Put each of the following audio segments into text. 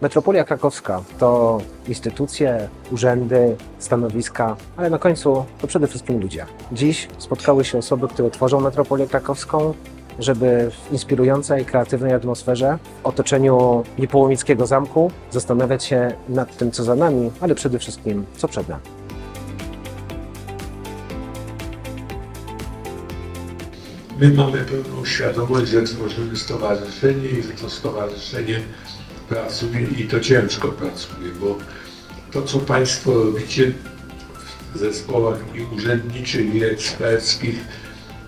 Metropolia krakowska to instytucje, urzędy, stanowiska, ale na końcu to przede wszystkim ludzie. Dziś spotkały się osoby, które tworzą metropolię krakowską, żeby w inspirującej, kreatywnej atmosferze, w otoczeniu Niepołomickiego Zamku zastanawiać się nad tym, co za nami, ale przede wszystkim, co przed nami. My mamy pełną świadomość, że tworzymy stowarzyszenie i że to stowarzyszenie pracuje i to ciężko pracuje, bo to, co Państwo robicie w zespołach i urzędniczych, i eksperckich,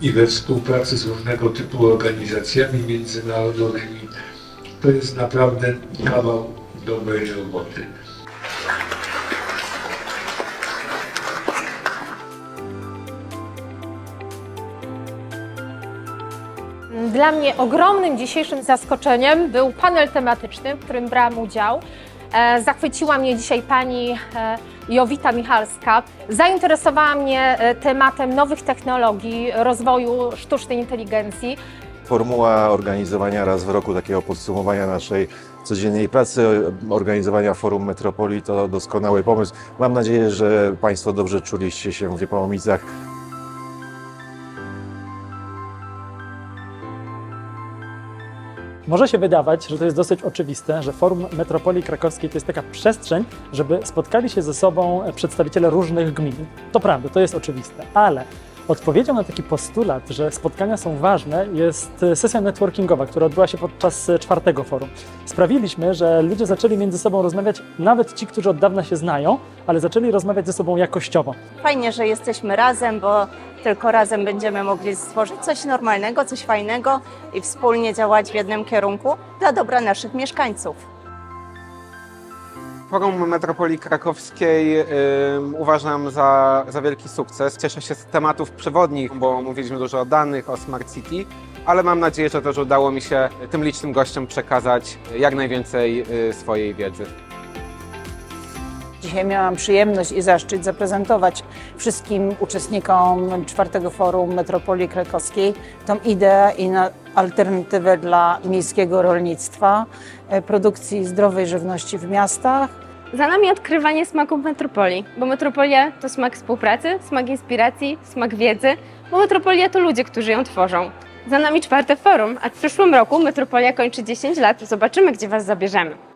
i we współpracy z różnego typu organizacjami międzynarodowymi, to jest naprawdę kawał dobrej roboty. Dla mnie ogromnym dzisiejszym zaskoczeniem był panel tematyczny, w którym brałam udział. E, Zachwyciła mnie dzisiaj pani e, Jowita Michalska. Zainteresowała mnie e, tematem nowych technologii, rozwoju sztucznej inteligencji. Formuła organizowania raz w roku takiego podsumowania naszej codziennej pracy, organizowania Forum Metropolii to doskonały pomysł. Mam nadzieję, że Państwo dobrze czuliście się w Niepołomicach. Może się wydawać, że to jest dosyć oczywiste, że Forum Metropolii Krakowskiej to jest taka przestrzeń, żeby spotkali się ze sobą przedstawiciele różnych gmin. To prawda, to jest oczywiste, ale odpowiedzią na taki postulat, że spotkania są ważne, jest sesja networkingowa, która odbyła się podczas czwartego forum. Sprawiliśmy, że ludzie zaczęli między sobą rozmawiać, nawet ci, którzy od dawna się znają, ale zaczęli rozmawiać ze sobą jakościowo. Fajnie, że jesteśmy razem, bo tylko razem będziemy mogli stworzyć coś normalnego, coś fajnego i wspólnie działać w jednym kierunku dla dobra naszych mieszkańców. Forum Metropolii Krakowskiej uważam za, za wielki sukces. Cieszę się z tematów przewodnich, bo mówiliśmy dużo o danych, o Smart City, ale mam nadzieję, że też udało mi się tym licznym gościom przekazać jak najwięcej y, swojej wiedzy. Dzisiaj miałam przyjemność i zaszczyt zaprezentować wszystkim uczestnikom czwartego forum Metropolii Krakowskiej tą ideę i na alternatywę dla miejskiego rolnictwa, e, produkcji zdrowej żywności w miastach. Za nami odkrywanie smaków metropolii, bo metropolia to smak współpracy, smak inspiracji, smak wiedzy, bo metropolia to ludzie, którzy ją tworzą. Za nami czwarte forum, a w przyszłym roku metropolia kończy 10 lat. Zobaczymy, gdzie Was zabierzemy.